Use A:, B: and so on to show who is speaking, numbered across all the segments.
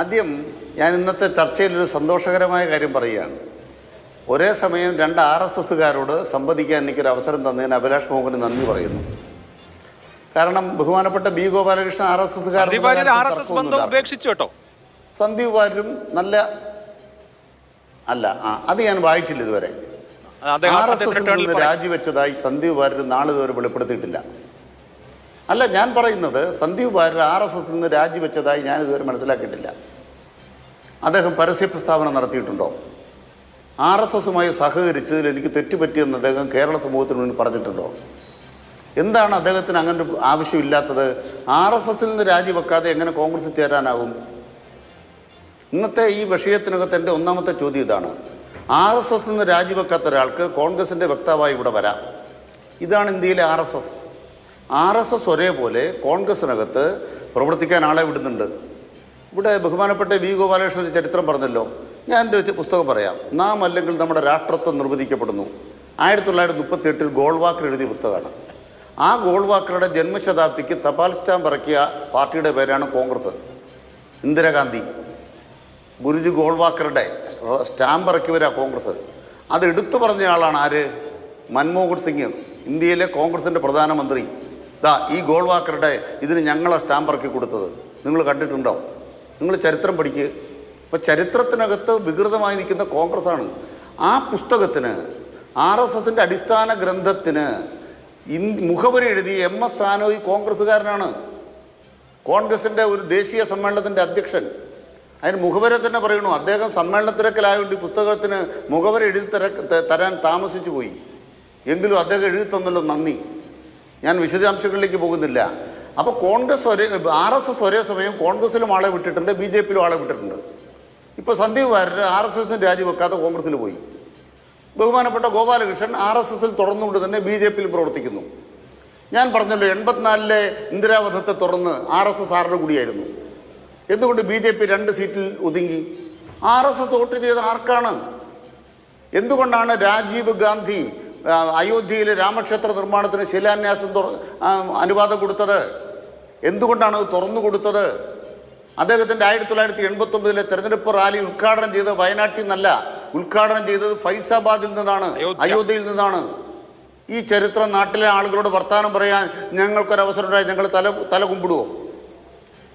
A: ആദ്യം ഞാൻ ഇന്നത്തെ ചർച്ചയിൽ ഒരു സന്തോഷകരമായ കാര്യം പറയുകയാണ്. ഒരേ സമയം രണ്ട് ആർ എസ് എസ്സുകാരോട് സംവദിക്കാൻ എനിക്കൊരു അവസരം തന്നതിന് അഭിലാഷ് മോഹന് നന്ദി പറയുന്നു. കാരണം ബഹുമാനപ്പെട്ട B Gopalakrishnan R S
B: Sandeep S S ബന്ധം ഉപേക്ഷിച്ചു
A: സന്ദീപ് വാര്യരും നല്ല അല്ല ആ അത് ഞാൻ വായിച്ചില്ല ഇതുവരെ. R S
B: S.
A: രാജിവെച്ചതായി Sandeep Warrier നാളെ ഇതുവരെ വെളിപ്പെടുത്തിയിട്ടില്ല. അല്ല ഞാൻ പറയുന്നത് സന്ദീപ് വാര്യർ ആർ എസ് എസിൽ നിന്ന് രാജിവെച്ചതായി ഞാൻ ഇതുവരെ മനസ്സിലാക്കിയിട്ടില്ല. അദ്ദേഹം പരസ്യ പ്രസ്താവന നടത്തിയിട്ടുണ്ടോ? ആർ എസ് എസുമായി സഹകരിച്ചതിൽ എനിക്ക് തെറ്റുപറ്റിയെന്ന് അദ്ദേഹം കേരള സമൂഹത്തിന് മുന്നിൽ പറഞ്ഞിട്ടുണ്ടോ? എന്താണ് അദ്ദേഹത്തിന് അങ്ങനെ ആവശ്യമില്ലാത്തത്? ആർ എസ് എസിൽ നിന്ന് രാജിവെക്കാതെ എങ്ങനെ കോൺഗ്രസ് ചേരാനാകും? ഇന്നത്തെ ഈ വിഷയത്തിനകത്ത് എന്റെ ഒന്നാമത്തെ ചോദ്യം ഇതാണ്. ആർ എസ് എസിൽ നിന്ന് രാജിവെക്കാത്ത ഒരാൾക്ക് കോൺഗ്രസിന്റെ വക്താവായി ഇവിടെ വരാം. ഇതാണ് ഇന്ത്യയിലെ R S S. R S S ഒരേപോലെ കോൺഗ്രസിനകത്ത് പ്രവർത്തിക്കാൻ ആളെ വിടുന്നുണ്ട്. ഇവിടെ ബഹുമാനപ്പെട്ട വി ഗോപാലകൃഷ്ണൻ ചരിത്രം പറഞ്ഞല്ലോ. ഞാൻ എന്റെ ഒരു പുസ്തകം പറയാം. നാം അല്ലെങ്കിൽ നമ്മുടെ രാഷ്ട്രത്വം നിർവചിക്കപ്പെടുന്നു ആയിരത്തി തൊള്ളായിരത്തി മുപ്പത്തി എട്ടിൽ ഗോൾവാക്കർ എഴുതിയ പുസ്തകമാണ്. ആ ഗോൾവാക്കറുടെ ജന്മശതാബ്ദിക്ക് തപാൽ സ്റ്റാമ്പ് ഇറക്കിയ പാർട്ടിയുടെ പേരാണ് കോൺഗ്രസ്. ഇന്ദിരാഗാന്ധി. ഗുരുജി ഗോൾവാക്കറുടെ സ്റ്റാമ്പ് ഇറക്കിയവരാ കോൺഗ്രസ്. അത് എടുത്തു പറഞ്ഞ ആളാണ് ആര്? മൻമോഹൻ സിംഗ്. ഇന്ത്യയിലെ കോൺഗ്രസിന്റെ പ്രധാനമന്ത്രി. ദാ ഈ ഗോൾവാക്കറുടെ ഇതിന് ഞങ്ങളെ സ്റ്റാമ്പ് ഇറക്കി കൊടുത്തത്. നിങ്ങൾ കണ്ടിട്ടുണ്ടോ? നിങ്ങൾ ചരിത്രം പഠിക്കുക അപ്പോൾ ചരിത്രത്തിനകത്ത് വികൃതമായി നിൽക്കുന്ന കോൺഗ്രസ്സാണ്. ആ പുസ്തകത്തിന് ആർ എസ് എസിന്റെ അടിസ്ഥാന ഗ്രന്ഥത്തിന് ഇൻ മുഖവരി എഴുതിയ എം എസ് സാനോയി കോൺഗ്രസ്സുകാരനാണ്. കോൺഗ്രസിന്റെ ഒരു ദേശീയ സമ്മേളനത്തിന്റെ അധ്യക്ഷൻ. അതിന് മുഖവര തന്നെ പറയണു അദ്ദേഹം സമ്മേളനത്തിരക്കലായതുകൊണ്ട് പുസ്തകത്തിന് മുഖവര എഴുതി തര തരാൻ താമസിച്ചു പോയി. എങ്കിലും അദ്ദേഹം എഴുതി തന്നല്ലോ നന്ദി. ഞാൻ വിശദാംശങ്ങളിലേക്ക് പോകുന്നില്ല. അപ്പോൾ കോൺഗ്രസ് ഒരേ ആർ എസ് എസ് ഒരേ സമയം കോൺഗ്രസിലും ആളെ വിട്ടിട്ടുണ്ട് ബി ജെ പിയിലും ആളെ വിട്ടിട്ടുണ്ട്. ഇപ്പോൾ സന്ദീപ് വാര്യർ ആർ എസ് എസിന് രാജിവെക്കാതെ കോൺഗ്രസ്സിൽ പോയി. ബഹുമാനപ്പെട്ട ഗോപാലകൃഷ്ണൻ ആർ എസ് എസിൽ തുടർന്നുകൊണ്ട് തന്നെ ബി ജെ പിയിൽ പ്രവർത്തിക്കുന്നു. ഞാൻ പറഞ്ഞല്ലോ എൺപത്തിനാലിലെ ഇന്ദിരാവധത്തെ തുറന്ന് ആർ എസ് എസ് ആറിന് കൂടിയായിരുന്നു? എന്തുകൊണ്ട് ബി ജെ പി രണ്ട് സീറ്റിൽ ഒതുങ്ങി? ആർ എസ് എസ് വോട്ട് ചെയ്ത് ആർക്കാണ്? എന്തുകൊണ്ടാണ് രാജീവ് ഗാന്ധി ആ, അയോധ്യയിലെ രാമക്ഷേത്ര നിർമ്മാണത്തിന് ശിലാന്യാസം തുറ- അനുവാദം കൊടുത്തത്. എന്തുകൊണ്ടാണ് തുറന്നു കൊടുത്തത്? അദ്ദേഹത്തിന്റെ ആയിരത്തി തൊള്ളായിരത്തി എൺപത്തൊമ്പതിലെ തെരഞ്ഞെടുപ്പ് റാലി ഉദ്ഘാടനം ചെയ്തത് വയനാട്ടിൽ നിന്നല്ല ഉദ്ഘാടനം ചെയ്തത് ഫൈസാബാദിൽ നിന്നാണ്
B: അയോധ്യ.
A: അയോധ്യയിൽ നിന്നാണ്. ഈ ചരിത്രം നാട്ടിലെ ആളുകളോട് വർത്തമാനം പറയാൻ ഞങ്ങൾക്കൊരവസരം ഉണ്ടായി ഞങ്ങൾ തല തല കുമ്പിടുവോ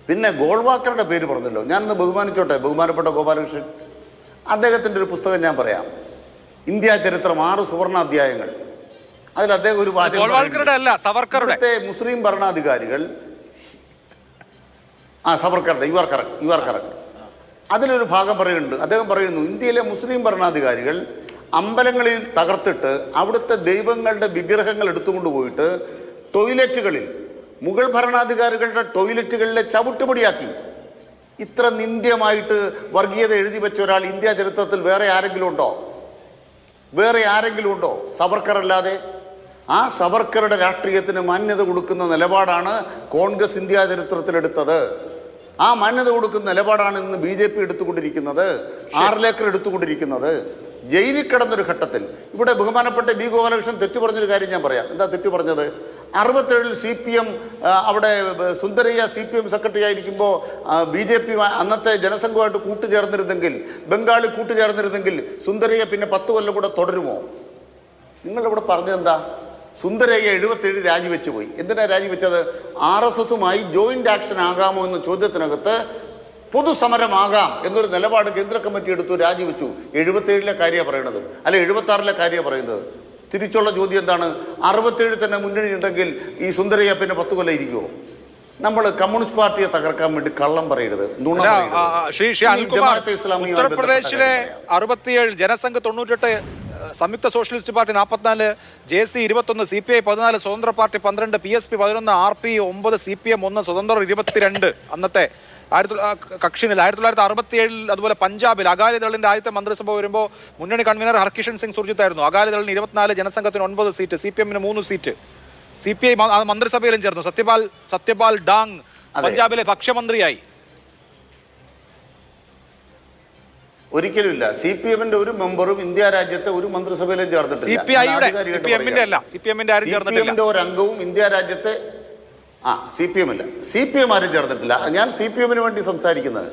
A: പിന്നെ ഗോൾവാക്കറുടെ പേര് പറഞ്ഞല്ലോ. ഞാനൊന്ന് ബഹുമാനിച്ചോട്ടെ ബഹുമാനപ്പെട്ട ഗോപാലകൃഷ്ണൻ. അദ്ദേഹത്തിന്റെ ഒരു പുസ്തകം ഞാൻ പറയാം. ഇന്ത്യ ചരിത്രം ആറ് സുവർണ അധ്യായങ്ങൾ അതിൽ അദ്ദേഹം ഒരു ഇവിടുത്തെ മുസ്ലിം ഭരണാധികാരികൾ ആ സവർക്കറുടെ you are correct you are correct അതിലൊരു ഭാഗം പറയുന്നുണ്ട്. അദ്ദേഹം പറയുന്നു ഇന്ത്യയിലെ മുസ്ലിം ഭരണാധികാരികൾ അമ്പലങ്ങളിൽ തകർത്തിട്ട് അവിടുത്തെ ദൈവങ്ങളുടെ വിഗ്രഹങ്ങൾ എടുത്തുകൊണ്ട് പോയിട്ട് ടോയ്ലറ്റുകളിൽ മുഗൾ ഭരണാധികാരികളുടെ ടോയ്ലറ്റുകളിലെ ചവിട്ടുപടിയാക്കി. ഇത്ര നിന്ദ്യമായിട്ട് വർഗീയത എഴുതി വെച്ച ഒരാൾ ഇന്ത്യ ചരിത്രത്തിൽ വേറെ ആരെങ്കിലും ഉണ്ടോ? വേറെ ആരെങ്കിലും ഉണ്ടോ? സവർക്കർ അല്ലാതെ ആ സവർക്കറുടെ രാഷ്ട്രീയത്തിന് മാന്യത കൊടുക്കുന്ന നിലപാടാണ് കോൺഗ്രസ് ഇന്ത്യ ചരിത്രത്തിലെടുത്തത്. ആ മാന്യത കൊടുക്കുന്ന നിലപാടാണ് ഇന്ന് ബി ജെ പി എടുത്തുകൊണ്ടിരിക്കുന്നത്. ആറിലേക്കർ എടുത്തുകൊണ്ടിരിക്കുന്നത്. ജയിലിൽ കിടന്നൊരു ഘട്ടത്തിൽ. ഇവിടെ ബഹുമാനപ്പെട്ട ബി ഗോപാലകൃഷ്ണൻ തെറ്റു പറഞ്ഞൊരു കാര്യം ഞാൻ പറയാം. എന്താ തെറ്റു പറഞ്ഞത്? അറുപത്തേഴിൽ സി പി എം അവിടെ Sundarayya C P M secretary ആയിരിക്കുമ്പോൾ ബി ജെ പി അന്നത്തെ ജനസംഘമായിട്ട് കൂട്ടുചേർന്നിരുന്നെങ്കിൽ ബംഗാളിൽ കൂട്ടുചേർന്നിരുന്നെങ്കിൽ സുന്ദരയ്യ പിന്നെ പത്ത് കൊല്ലം കൂടെ തുടരുമോ? നിങ്ങളിവിടെ പറഞ്ഞതെന്താ? സുന്ദരയ്യ എഴുപത്തേഴ് രാജിവെച്ച് പോയി. എന്തിനാണ് രാജിവെച്ചത്? ആർ എസ് എസുമായി ജോയിന്റ് ആക്ഷൻ ആകാമോ എന്ന ചോദ്യത്തിനകത്ത് പൊതുസമരമാകാം എന്നൊരു നിലപാട് കേന്ദ്ര കമ്മിറ്റി എടുത്തു രാജിവെച്ചു. എഴുപത്തേഴിലെ കാര്യമാണ് പറയണത്. അല്ല എഴുപത്തി ആറിലെ കാര്യമാണ് പറയുന്നത്. തിരിച്ചുള്ള ചോദ്യം എന്താണ്? അറുപത്തേഴ് തന്നെ മുന്നണി ഉണ്ടെങ്കിൽ ഈ സുന്ദരയ്യ പിന്നെ പത്ത് കൊല്ലം ഇരിക്കുമോ നമ്മൾ കമ്മ്യൂണിസ്റ്റ് പാർട്ടിയെ തകർക്കാൻ വേണ്ടി കള്ളം പറയരുത്
B: ശ്രീ ശ്രീ അനിൽകുമാർ ഉത്തർപ്രദേശിലെ അറുപത്തിയേഴ് ജനസംഘ് തൊണ്ണൂറ്റെട്ട് സംയുക്ത സോഷ്യലിസ്റ്റ് പാർട്ടി നാൽപ്പത്തിനാല് ജെ സി ഇരുപത്തൊന്ന് സി പി ഐ പതിനാല് സ്വതന്ത്ര പാർട്ടി പന്ത്രണ്ട് പി എസ് പി പതിനൊന്ന് ആർ പി ഒമ്പത് സി പി എം ഒന്ന് സ്വതന്ത്രർ ഇരുപത്തിരണ്ട് അന്നത്തെ ആയിരത്തി കക്ഷിനിൽ ആയിരത്തി തൊള്ളായിരത്തി അറുപത്തി ഏഴിൽ അതുപോലെ പഞ്ചാബിൽ അകാലിദളിന്റെ ആദ്യത്തെ മന്ത്രിസഭ വരുമ്പോൾ മുന്നണി കൺവീനർ ഹർകിഷൻ സിംഗ് സുർജിത്തായിരുന്നു. അകാലിദളിന് ഇരുപത്തിനാല് ജനസംഘത്തിന് ഒൻപത് സീറ്റ് സി പി എമ്മിന് മൂന്ന് സീറ്റ്. സി പി ഐ മന്ത്രിസഭയിലും ചേർന്നു. സത്യപാൽ സത്യപാൽ ഡാങ്. പഞ്ചാബിലെ ഭക്ഷ്യമന്ത്രിയായി.
A: ഒരിക്കലുമില്ല. സി പി എമ്മിന്റെ ഒരു മെമ്പറും ഇന്ത്യ രാജ്യത്തെ ഒരു മന്ത്രിസഭയിലും ചേർന്നിട്ടില്ല.
B: സി പി ഐയുടെ
A: ഒരു അംഗവും ഇന്ത്യ രാജ്യത്തെ ആ സി പി എം ഇല്ല സി പി എം ആരും ചേർന്നിട്ടില്ല. ഞാൻ സി പി എമ്മിന് വേണ്ടി സംസാരിക്കുന്നത്